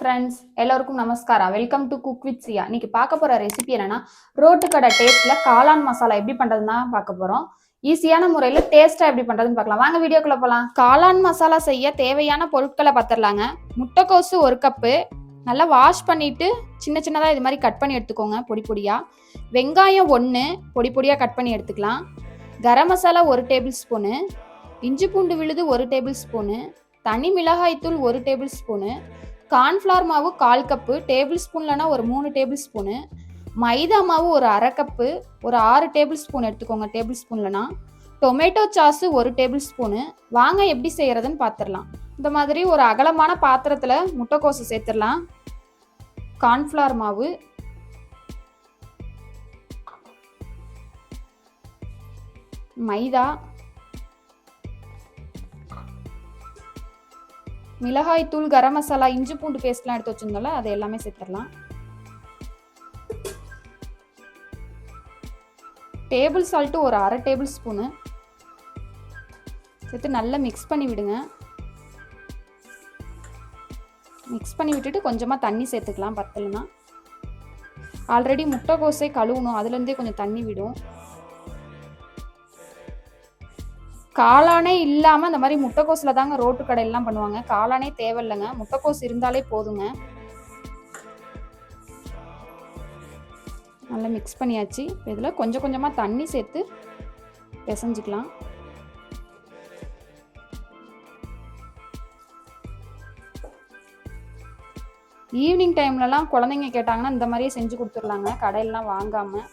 Friends எல்லோருக்கும் நமஸ்காரம் welcome to cook with Sia இன்னைக்கு பார்க்க போகிற ரெசிபி என்னன்னா ரோட்டுக்கடை டேஸ்ட்டில் டேஸ்ட்ல காளான் மசாலா எப்படி பண்ணுறதுன்னா பார்க்க போகிறோம் ஈஸியான முறையில் டேஸ்ட்டாக எப்படி பண்ணுறதுன்னு பார்க்கலாம். வாங்க வீடியோக்குள்ள போகலாம் காளான் மசாலா செய்ய தேவையான பொருட்களை பார்த்துடலாங்க முட்டைக்கோசு ஒரு கப்பு நல்லா வாஷ் பண்ணிட்டு சின்ன சின்னதாக இது மாதிரி கட் பண்ணி எடுத்துக்கோங்க பொடி பொடியாக வெங்காயம் ஒன்று பொடி பொடியாக கட் பண்ணி எடுத்துக்கலாம். கரம் மசாலா ஒரு டேபிள் ஸ்பூனு இஞ்சி பூண்டு விழுது ஒரு டேபிள் ஸ்பூனு தனி மிளகாய்த்தூள் ஒரு டேபிள் ஸ்பூனு கார்ன்ஃப்ளவர் மாவு கால் கப்பு டேபிள் ஸ்பூன்லனா ஒரு மூணு டேபிள் ஸ்பூனு மைதா மாவு ஒரு அரை கப்பு ஒரு ஆறு டேபிள் ஸ்பூன் எடுத்துக்கோங்க டேபிள் ஸ்பூன்லனா டொமேட்டோ சாஸு ஒரு டேபிள் ஸ்பூனு வாங்க எப்படி செய்கிறதுன்னு பார்த்துடலாம் இந்த மாதிரி ஒரு அகலமான பாத்திரத்தில் முட்டைக்கோசை சேர்த்துடலாம் கார்ன்ஃப்ளவர் மாவு. மைதா. மிளகாய் தூள் கரம் மசாலா இஞ்சி பூண்டு பேஸ்ட்லாம் எடுத்து வச்சிருந்தோம்ல அது எல்லாமே சேர்த்துடலாம். டேபிள் சால்ட்டு ஒரு அரை டேபிள் ஸ்பூனு சேர்த்து நல்லா மிக்ஸ் பண்ணி விடுங்க. மிக்ஸ் பண்ணி விட்டுட்டு கொஞ்சமாக தண்ணி சேர்த்துக்கலாம் பத்தலைன்னா ஆல்ரெடி முட்டைக்கோசை கழுவணும் அதுலேருந்தே கொஞ்சம் தண்ணி விடும். காளானே இல்லாமல் இந்த மாதிரி முட்டைக்கோஸில் தாங்க ரோட்டு கடையெல்லாம் பண்ணுவாங்க. காளானே தேவையில்லைங்க. முட்டைக்கோஸ் இருந்தாலே போதுங்க. நல்லா மிக்ஸ் பண்ணியாச்சு. இதில் கொஞ்சம் கொஞ்சமாக தண்ணி சேர்த்து பிசைஞ்சிக்கலாம். ஈவினிங் டைம்லலாம் குழந்தைங்க கேட்டாங்கன்னா இந்த மாதிரியே செஞ்சு கொடுத்துர்லாங்க. கடையிலலாம் வாங்காமல்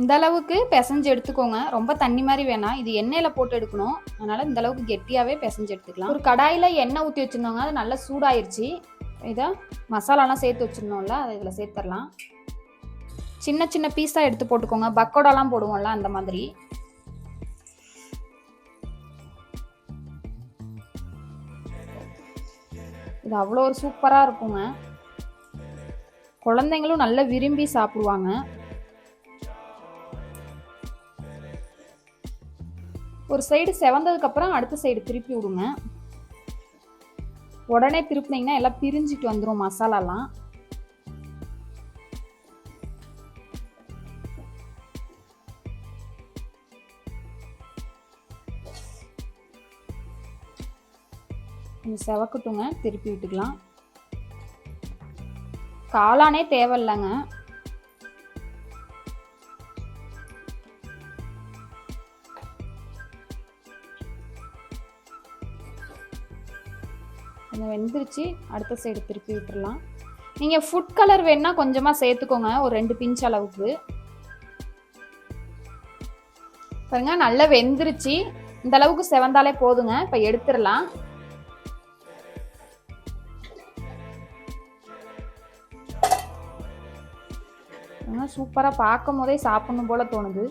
இந்த அளவுக்கு பிசைஞ்சு எடுத்துக்கோங்க. ரொம்ப தண்ணி மாதிரி வேணாம் இது எண்ணெயில் போட்டு எடுக்கணும். அதனால் இந்த அளவுக்கு கெட்டியாகவே பிசைஞ்சு எடுத்துக்கலாம். ஒரு கடாயில் எண்ணெய் ஊற்றி வச்சுருந்தோங்க அது நல்லா சூடாயிருச்சு. இதை மசாலாலாம் சேர்த்து வச்சுருந்தோம்ல அதை இதில் சேர்த்துடலாம் சின்ன சின்ன பீஸாக எடுத்து போட்டுக்கோங்க. பக்கோடாலாம் போடுவோம்ல அந்த மாதிரி. இது அவ்வளோ ஒரு சூப்பராக இருக்குங்க. குழந்தைங்களும் நல்லா விரும்பி சாப்பிடுவாங்க. ஒரு சைடு செவந்ததுக்கப்புறம் அடுத்த சைடு திருப்பி விடுங்க. உடனே திருப்பினீங்கன்னா எல்லாம் பிரிஞ்சிட்டு வந்துடும் மசாலாலாம். கொஞ்சம் செவக்கட்டுங்க திருப்பி விட்டுக்கலாம். காளானே தேவையில்லைங்க. கொஞ்சம் வெந்துருச்சு அடுத்த சைடு திருப்பி விட்டுறலாம். நீங்கள் ஃபுட் கலர் வேணால் கொஞ்சமாக சேர்த்துக்கோங்க ஒரு ரெண்டு பிஞ்ச் அளவுக்கு. பாருங்க நல்லா வெந்துருச்சு. இந்த அளவுக்கு செவந்தாலே போதுங்க இப்போ எடுத்துடலாம். சூப்பராக பார்க்கும் போதே சாப்பிடணும் போல தோணுது.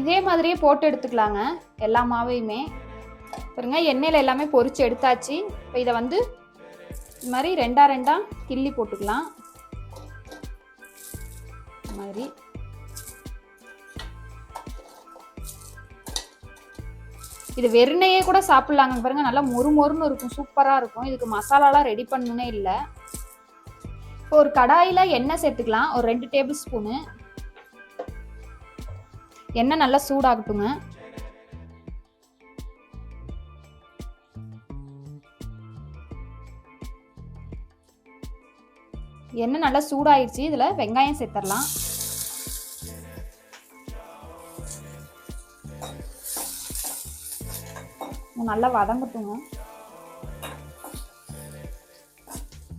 இதே மாதிரியே போட்டு எடுத்துக்கலாங்க எல்லா மாவையுமே. பாருங்க எண்ணெயில் எல்லாமே பொறிச்சு எடுத்தாச்சு. இப்போ இதை வந்து இது மாதிரி ரெண்டா ரெண்டா கிள்ளி போட்டுக்கலாம். இது மாதிரி. இது வெறுனையே கூட சாப்பிட்லாங்க பாருங்க நல்லா மொறு மொறுன்னு இருக்கும் சூப்பராக இருக்கும். இதுக்கு மசாலாலாம் ரெடி பண்ணணுன்னே இல்லை. இப்போ ஒரு கடாயில் எண்ணெய் சேர்த்துக்கலாம் ஒரு ரெண்டு டேபிள் ஸ்பூனு. எண்ணெய் நல்லா சூடாகட்டுங்க. எண்ணெய் நல்லா சூடாயிடுச்சு. இதில் வெங்காயம் சேர்த்துடலாம். நல்லா வதங்கட்டுங்க.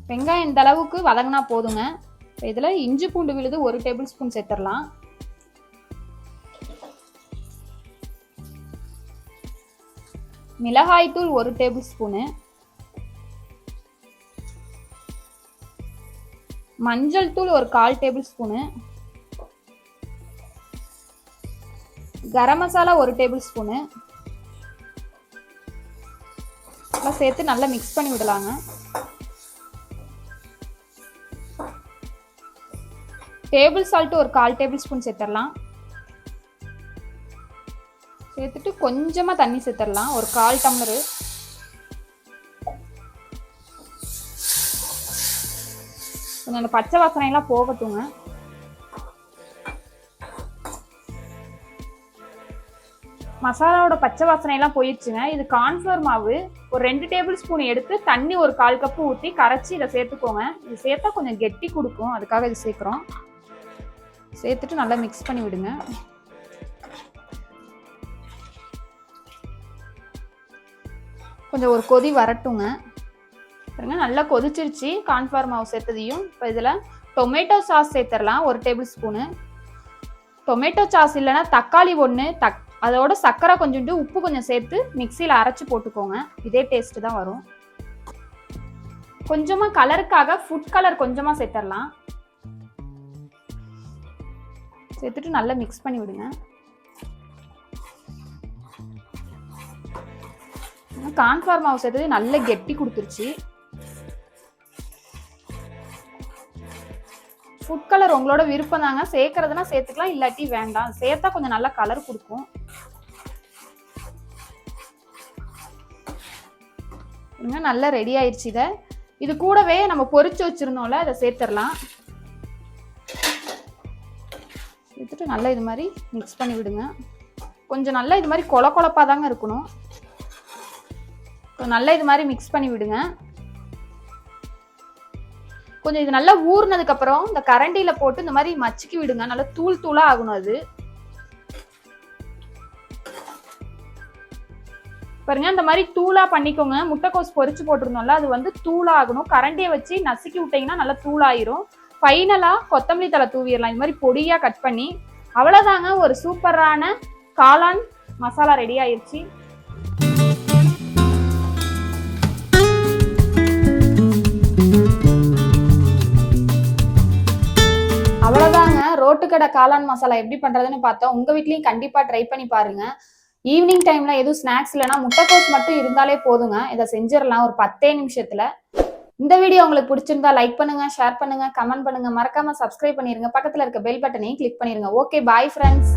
வெங்காயம் இந்த அளவுக்கு வதங்கினா போதுங்க. இதில் இஞ்சி பூண்டு விழுது ஒரு டேபிள் ஸ்பூன் சேர்த்துடலாம். மிளகாய்த்தூள் ஒரு டேபிள் ஸ்பூனு. மஞ்சள் தூள் ஒரு கால் டேபிள் ஸ்பூனு. கரம் மசாலா ஒரு டேபிள் ஸ்பூனு. எல்லாம் சேர்த்து நல்லா மிக்ஸ் பண்ணி விடலாங்க. டேபிள் சால்ட் ஒரு கால் டேபிள் ஸ்பூன் சேர்த்துடலாம் சேர்த்துட்டு கொஞ்சமாக தண்ணி சேர்த்துடலாம் ஒரு கால் டம்ளரு. அந்த பச்சை வாசனை எல்லாம் போகட்டுங்க. மசாலாவோட பச்சை வாசனை எல்லாம் போயிடுச்சுங்க. இது கார்ன்ஃப்ளவர் மாவு ஒரு ரெண்டு டேபிள் ஸ்பூன் எடுத்து தண்ணி ஒரு கால் கப்பு ஊற்றி கரைச்சி இதை சேர்த்துக்கோங்க. இது சேர்த்தா கொஞ்சம் கெட்டி கொடுக்கும். அதுக்காக இது சேர்க்குறோம். சேர்த்துட்டு நல்லா மிக்ஸ் பண்ணி விடுங்க. கொஞ்சம் ஒரு கொதி வரட்டுங்க. பாருங்க நல்லா கொதிச்சிருச்சு. கான்ஃபார் மாவு சேர்த்ததையும் இப்போ இதில் டொமேட்டோ சாஸ் சேர்த்துடலாம் ஒரு டேபிள் ஸ்பூனு டொமேட்டோ சாஸ் இல்லைன்னா தக்காளி ஒன்று தக் அதோட சர்க்கரை கொஞ்சோண்டு உப்பு கொஞ்சம் சேர்த்து மிக்சியில் அரைச்சி போட்டுக்கோங்க. இதே டேஸ்ட்டு தான் வரும். கொஞ்சமாக கலருக்காக ஃபுட் கலர் கொஞ்சமாக சேர்த்துடலாம். சேர்த்துட்டு நல்லா மிக்ஸ் பண்ணி விடுங்க. கான்ஃபார் மாவு சேர்த்தது நல்ல கெட்டி கொடுத்துருச்சு. ஃபுட் கலர் உங்களோட விருப்பம் தாங்க. சேர்க்கறதுனா சேர்த்துக்கலாம் இல்லாட்டி வேண்டாம். சேர்த்தா கொஞ்சம் நல்ல கலர் கொடுக்கும். இன்னும் நல்லா ரெடி ஆயிடுச்சு இதை. இது கூடவே நம்ம பொறிச்சு வச்சிருந்தோம்ல அதை சேர்த்துடலாம். சேர்த்துட்டு நல்லா இது மாதிரி மிக்ஸ் பண்ணி விடுங்க. கொஞ்சம் நல்லா இது மாதிரி கொல கொலப்பாக தாங்க இருக்கணும். நல்லா இது மாதிரி மிக்ஸ் பண்ணி விடுங்க. கொஞ்சம் இது நல்லா ஊறினதுக்கு அப்புறம் இந்த கரண்டியில போட்டு இந்த மாதிரி மச்சிக்கி விடுங்க. நல்லா தூள் தூளா ஆகணும் அது. பாருங்க இந்த மாதிரி தூளா பண்ணிக்கோங்க. முட்டைக்கோஸ் பொறிச்சு போட்டிருந்தோம்ல அது வந்து தூளாகணும். கரண்டியை வச்சு நசுக்கி விட்டீங்கன்னா நல்லா தூளாயிரும். ஃபைனலா கொத்தமல்லி தலை தூவிடலாம். இது மாதிரி பொடியா கட் பண்ணி அவ்வளவுதாங்க. ஒரு சூப்பரான காளான் மசாலா ரெடி ஆயிடுச்சு கடை காளான் மசாலா எப்படி பண்றதுன்னு பார்த்தோம் உங்க வீட்லயும் கண்டிப்பா ட்ரை பண்ணி பாருங்க. ஈவினிங் டைம்ல எதுவும் ஸ்நாக்ஸ் இல்லைன்னா முட்டைக்கோஸ் மட்டும் இருந்தாலே போதுங்க. இதை செஞ்சிடலாம் ஒரு பத்தே நிமிஷத்துல. இந்த வீடியோ உங்களுக்கு பிடிச்சிருந்தா லைக் பண்ணுங்க ஷேர் பண்ணுங்க கமெண்ட் பண்ணுங்க. மறக்காம சப்ஸ்கிரைப் பண்ணிருங்க. பக்கத்துல இருக்க பெல் பட்டனையும் கிளிக் பண்ணிருங்க. Okay bye friends